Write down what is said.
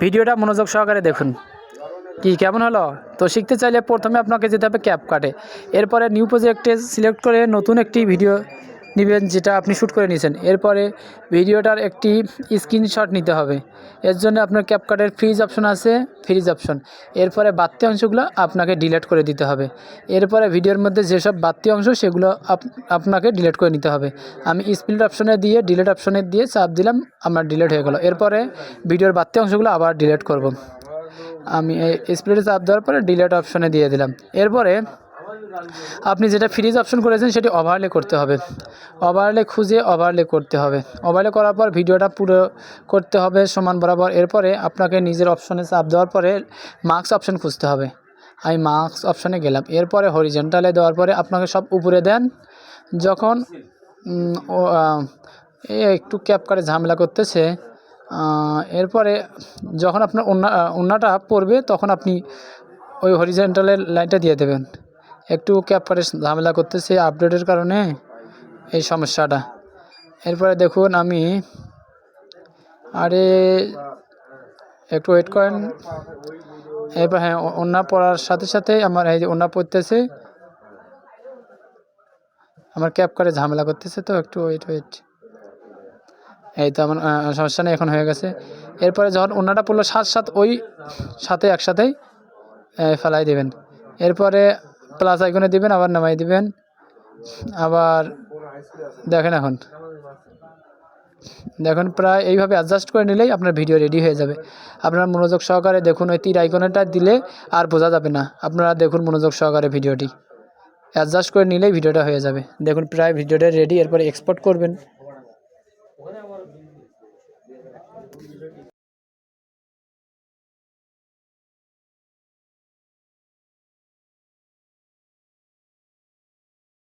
ভিডিওটা মনোযোগ সহকারে দেখুন। কি, কেমন হলো? তো শিখতে চাইলে প্রথমে আপনাকে যেতে হবে ক্যাপ কাটে এরপরে নিউ প্রজেক্টে সিলেক্ট করে নতুন একটি ভিডিও নেবেন যেটা আপনি শ্যুট করে নিয়েছেন। এরপরে ভিডিওটার একটি স্ক্রিনশট নিতে হবে। এর জন্য আপনার ক্যাপকাটের ফ্রিজ অপশন আছে ফ্রিজ অপশন এরপরে বাড়তি অংশগুলো আপনাকে ডিলেট করে দিতে হবে। এরপরে ভিডিওর মধ্যে যেসব বাড়তি অংশ, সেগুলো আপ- আপনাকে ডিলেট করে নিতে হবে। আমি স্প্লিট অপশনে দিয়ে ডিলেট অপশনে দিয়ে চাপ দিলাম, আমার ডিলেট হয়ে গেল। এরপরে ভিডিওর বাড়তি অংশগুলো আবার ডিলেট করব। আমি স্প্লিটে চাপ দেওয়ার পরে ডিলেট অপশনে দিয়ে দিলাম। এরপরে আপনি যেটা ফ্রিজ অপশন করেছেন সেটি ওভারলে করতে হবে। ওভারলে খুঁজে ওভারলে করতে হবে। ওভারলে করার পর ভিডিওটা পুরো করতে হবে সমান বরাবর। এরপরে আপনাকে নিজের অপশনে চাপ দেওয়ার পরে মার্কস অপশন খুঁজতে হবে। আমি মার্কস অপশনে গেলাম। এরপরে হরিজেন্টালে দেওয়ার পরে আপনাকে সব উপরে দেন। যখন একটু ক্যাপ করে ঝামেলা করতেছে এরপরে যখন আপনার ওন্না ওন্নাটা পড়বে তখন আপনি ওই হরিজেন্টালের লাইনটা দিয়ে দেবেন। একটু ক্যাপ করে ঝামেলা করতেছে আপডেটের কারণে এই সমস্যাটা। এরপরে দেখুন আমি আরে একটু ওয়েট করেন। এরপর হ্যাঁ ওন্না পড়ার সাথে সাথে আমার এই যে ওন্না পড়তেছে আমার ক্যাপ করে ঝামেলা করতেছে তো, একটু ওয়েট ওয়েট এই তো আমার সমস্যা নেই, এখন হয়ে গেছে। এরপরে যখন ওনাটা পড়ল সাত সাত ওই সাথে একসাথেই ফেলাই দেবেন। এরপরে প্লাস আইকনে দিবেন, আবার নামাই দিবেন। আবার দেখেন এখন। দেখুন, প্রায় এইভাবে অ্যাডজাস্ট করে নিলেই আপনার ভিডিও রেডি হয়ে যাবে। আপনারা মনোযোগ সহকারে দেখুন, ওই তীর আইকনেটা দিলে আর বোঝা যাবে না। আপনারা দেখুন মনোযোগ সহকারে ভিডিওটি অ্যাডজাস্ট করে নিলেই ভিডিওটা হয়ে যাবে। দেখুন, প্রায় ভিডিওটা রেডি এরপরে এক্সপোর্ট করবেন।